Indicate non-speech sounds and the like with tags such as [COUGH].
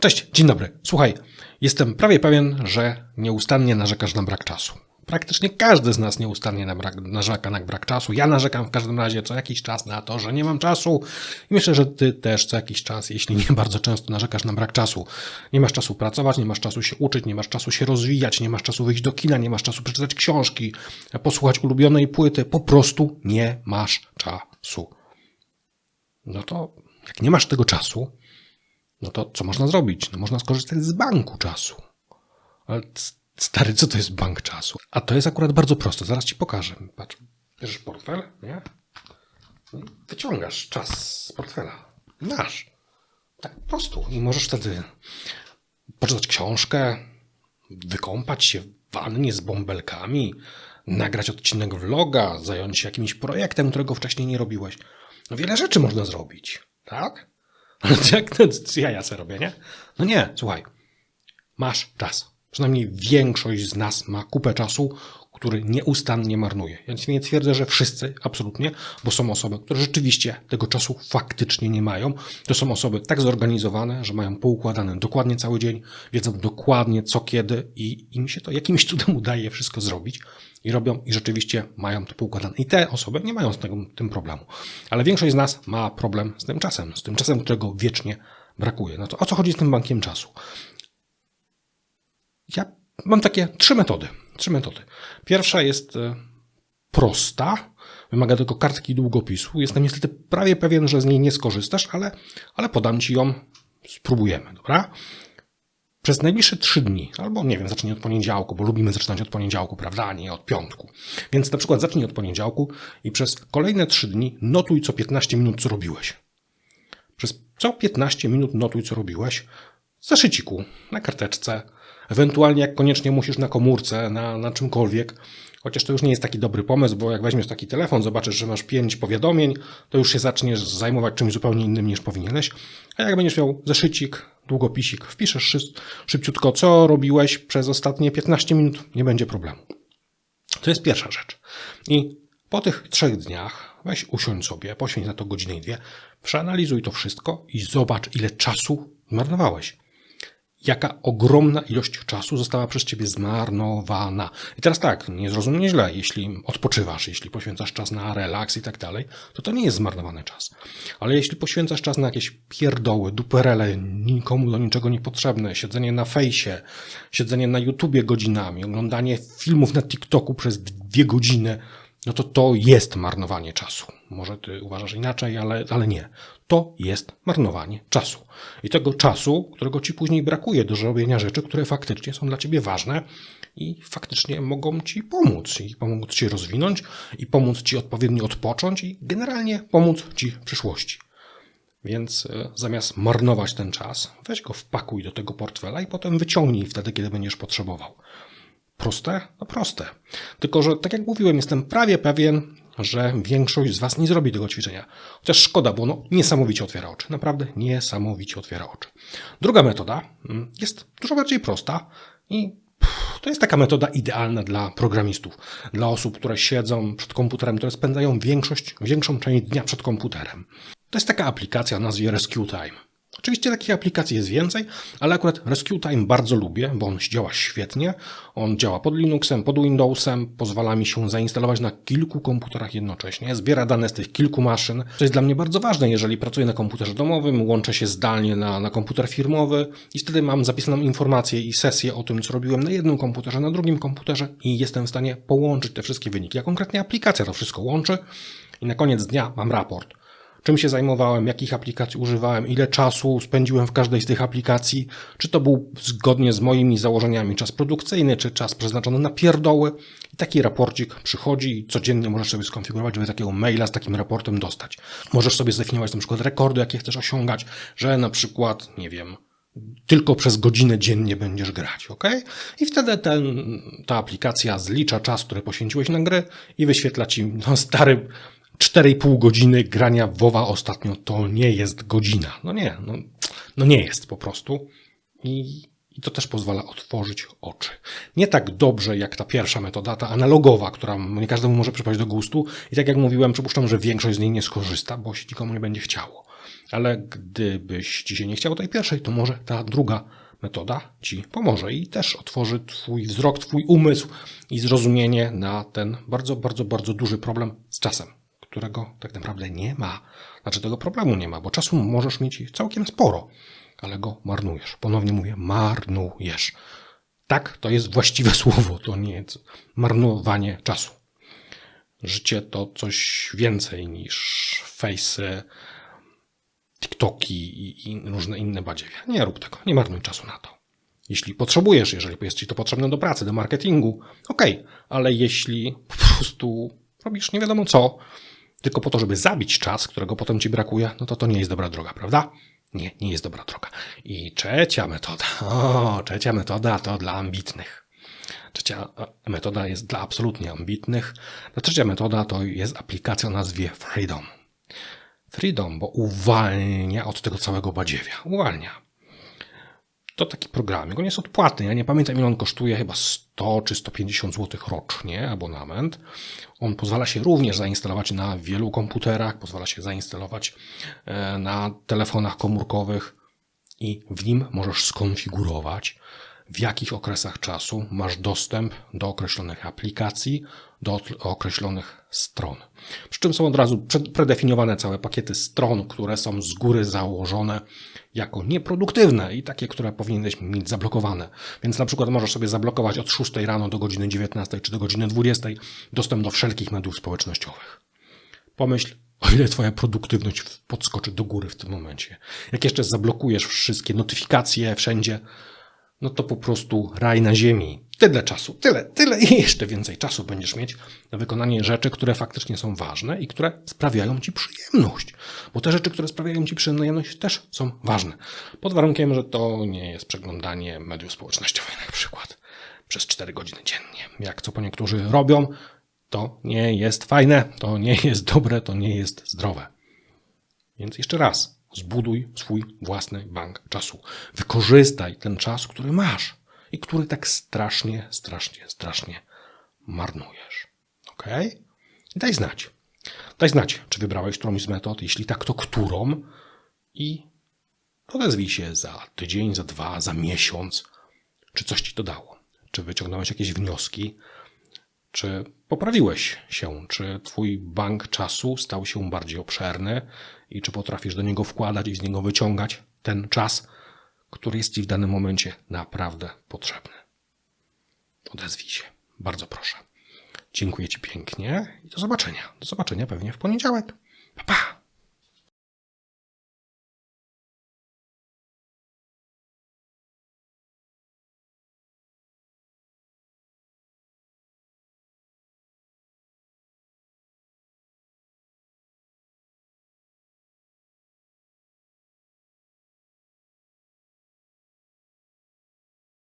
Cześć, dzień dobry. Słuchaj, jestem prawie pewien, że nieustannie narzekasz na brak czasu. Praktycznie każdy z nas nieustannie na brak, narzeka na brak czasu. Ja narzekam w każdym razie co jakiś czas na to, że nie mam czasu. I myślę, że ty też co jakiś czas, jeśli nie [LAUGHS] bardzo często narzekasz na brak czasu. Nie masz czasu pracować, nie masz czasu się uczyć, nie masz czasu się rozwijać, nie masz czasu wyjść do kina, nie masz czasu przeczytać książki, posłuchać ulubionej płyty. Po prostu nie masz czasu. No to jak nie masz tego czasu, no to co można zrobić? No można skorzystać z banku czasu. Ale stary, co to jest bank czasu? A to jest akurat bardzo proste. Zaraz ci pokażę. Patrz, bierzesz portfel, nie? No wyciągasz czas z portfela. Masz. Tak po prostu. I możesz wtedy poczytać książkę, wykąpać się w wannie z bąbelkami, nagrać odcinek vloga, zająć się jakimś projektem, którego wcześniej nie robiłeś. No wiele rzeczy można zrobić, tak? Jak ja, ja sobie robię, nie? No nie, słuchaj. Masz czas. Przynajmniej większość z nas ma kupę czasu, który nieustannie marnuje. Ja nie twierdzę, że wszyscy, absolutnie, bo są osoby, które rzeczywiście tego czasu faktycznie nie mają. To są osoby tak zorganizowane, że mają poukładane dokładnie cały dzień, wiedzą dokładnie co kiedy i im się to jakimś cudem udaje wszystko zrobić i robią i rzeczywiście mają to poukładane. I te osoby nie mają z tego, tym problemu. Ale większość z nas ma problem z tym czasem, z tym czasem, którego wiecznie brakuje. No to o co chodzi z tym bankiem czasu? Ja mam takie trzy metody. Trzy metody. Pierwsza jest e, prosta, wymaga tylko kartki długopisu. Jestem niestety prawie pewien, że z niej nie skorzystasz, ale, ale podam ci ją. Spróbujemy, dobra? Przez najbliższe trzy dni, albo nie wiem, zacznij od poniedziałku, bo lubimy zaczynać od poniedziałku, prawda, a nie od piątku. Więc na przykład zacznij od poniedziałku i przez kolejne trzy dni notuj co 15 minut, co robiłeś. Przez co 15 minut notuj, co robiłeś w zaszyciku, na karteczce, ewentualnie jak koniecznie musisz na komórce, na, na czymkolwiek. Chociaż to już nie jest taki dobry pomysł, bo jak weźmiesz taki telefon, zobaczysz, że masz pięć powiadomień, to już się zaczniesz zajmować czymś zupełnie innym niż powinieneś. A jak będziesz miał zeszycik, długopisik, wpiszesz szybciutko, co robiłeś przez ostatnie 15 minut, nie będzie problemu. To jest pierwsza rzecz. I po tych trzech dniach weź usiądź sobie, poświęć na to godzinę i dwie, przeanalizuj to wszystko i zobacz, ile czasu zmarnowałeś jaka ogromna ilość czasu została przez ciebie zmarnowana. I teraz tak, nie zrozum źle, jeśli odpoczywasz, jeśli poświęcasz czas na relaks i tak dalej, to to nie jest zmarnowany czas. Ale jeśli poświęcasz czas na jakieś pierdoły, duperele, nikomu do niczego niepotrzebne, siedzenie na fejsie, siedzenie na YouTubie godzinami, oglądanie filmów na TikToku przez dwie godziny, no to to jest marnowanie czasu. Może ty uważasz inaczej, ale, ale nie. To jest marnowanie czasu. I tego czasu, którego ci później brakuje do zrobienia rzeczy, które faktycznie są dla ciebie ważne i faktycznie mogą ci pomóc. I pomóc ci rozwinąć, i pomóc ci odpowiednio odpocząć, i generalnie pomóc ci w przyszłości. Więc e, zamiast marnować ten czas, weź go wpakuj do tego portfela i potem wyciągnij wtedy, kiedy będziesz potrzebował. Proste? No proste. Tylko, że tak jak mówiłem, jestem prawie pewien, że większość z Was nie zrobi tego ćwiczenia. Chociaż szkoda, bo ono niesamowicie otwiera oczy. Naprawdę niesamowicie otwiera oczy. Druga metoda mm, jest dużo bardziej prosta i to jest taka metoda idealna dla programistów, dla osób, które siedzą przed komputerem, które spędzają większość, większą część dnia przed komputerem. To jest taka aplikacja o nazwie Rescue Time. Oczywiście takich aplikacji jest więcej, ale akurat Rescue Time bardzo lubię, bo on działa świetnie. On działa pod Linuxem, pod Windowsem, pozwala mi się zainstalować na kilku komputerach jednocześnie, zbiera dane z tych kilku maszyn, co jest dla mnie bardzo ważne, jeżeli pracuję na komputerze domowym, łączę się zdalnie na, na komputer firmowy i wtedy mam zapisaną informację i sesję o tym, co robiłem na jednym komputerze, na drugim komputerze i jestem w stanie połączyć te wszystkie wyniki. A konkretnie aplikacja to wszystko łączy i na koniec dnia mam raport czym się zajmowałem, jakich aplikacji używałem, ile czasu spędziłem w każdej z tych aplikacji, czy to był zgodnie z moimi założeniami czas produkcyjny, czy czas przeznaczony na pierdoły. I taki raporcik przychodzi i codziennie możesz sobie skonfigurować, żeby takiego maila z takim raportem dostać. Możesz sobie zdefiniować na przykład rekordy, jakie chcesz osiągać, że na przykład, nie wiem, tylko przez godzinę dziennie będziesz grać, ok? I wtedy ten, ta aplikacja zlicza czas, który poświęciłeś na grę i wyświetla ci no, stary 4,5 godziny grania WoWa ostatnio to nie jest godzina. No nie, no, no nie jest po prostu. I I to też pozwala otworzyć oczy. Nie tak dobrze jak ta pierwsza metoda, ta analogowa, która nie każdemu może przypaść do gustu. I tak jak mówiłem, przypuszczam, że większość z niej nie skorzysta, bo się nikomu nie będzie chciało. Ale gdybyś ci się nie chciało tej pierwszej, to może ta druga metoda ci pomoże i też otworzy twój wzrok, twój umysł i zrozumienie na ten bardzo, bardzo, bardzo duży problem z czasem, którego tak naprawdę nie ma. Znaczy tego problemu nie ma, bo czasu możesz mieć całkiem sporo, ale go marnujesz. Ponownie mówię, marnujesz. Tak, to jest właściwe [LAUGHS] słowo, to nie jest marnowanie czasu. Życie to coś więcej niż fejsy, TikToki i, i różne inne badziewia. Nie rób tego, nie marnuj czasu na to. Jeśli potrzebujesz, jeżeli jest ci to potrzebne do pracy, do marketingu, okej, ale jeśli po prostu robisz nie wiadomo co, tylko po to, żeby zabić czas, którego potem ci brakuje, no to to nie jest dobra droga, prawda? Nie, nie jest dobra droga. I trzecia metoda, [LAUGHS] o, trzecia metoda to dla ambitnych. Trzecia e, metoda jest dla absolutnie ambitnych. Ta trzecia metoda to jest aplikacja o nazwie Freedom. Freedom, bo uwalnia od tego całego badziewia. Uwalnia. To taki programik. On jest odpłatny. Ja nie pamiętam, ile on kosztuje, chyba 100 czy 150 zł rocznie abonament. On pozwala się również zainstalować na wielu komputerach, pozwala się zainstalować e, na telefonach komórkowych i w nim możesz skonfigurować, w jakich okresach czasu masz dostęp do określonych aplikacji, do określonych stron. Przy czym są od razu predefiniowane całe pakiety stron, które są z góry założone jako nieproduktywne i takie, które powinieneś mieć zablokowane. Więc na przykład możesz sobie zablokować od 6 rano do godziny 19 czy do godziny 20 dostęp do wszelkich mediów społecznościowych. Pomyśl, o ile twoja produktywność podskoczy do góry w tym momencie. Jak jeszcze zablokujesz wszystkie notyfikacje wszędzie, no to po prostu raj na ziemi. Tyle czasu, tyle, tyle i jeszcze więcej czasu będziesz mieć na wykonanie rzeczy, które faktycznie są ważne i które sprawiają ci przyjemność. Bo te rzeczy, które sprawiają ci przyjemność, też są ważne. Pod warunkiem, że to nie jest przeglądanie mediów społecznościowych na przykład przez 4 godziny dziennie. Jak co po niektórzy robią, to nie jest fajne, to nie jest dobre, to nie jest zdrowe. Więc jeszcze raz, Zbuduj swój własny bank czasu. Wykorzystaj ten czas, który masz i który tak strasznie, strasznie, strasznie marnujesz. Ok? Daj znać. Daj znać, czy wybrałeś którąś z metod. Jeśli tak, to którą? I odezwij się za tydzień, za dwa, za miesiąc, czy coś ci to dało. Czy wyciągnąłeś jakieś wnioski, czy poprawiłeś się? Czy twój bank czasu stał się bardziej obszerny i czy potrafisz do niego wkładać i z niego wyciągać ten czas, który jest ci w danym momencie naprawdę potrzebny? Odezwij się. Bardzo proszę. Dziękuję ci pięknie i do zobaczenia. Do zobaczenia pewnie w poniedziałek. Pa, pa!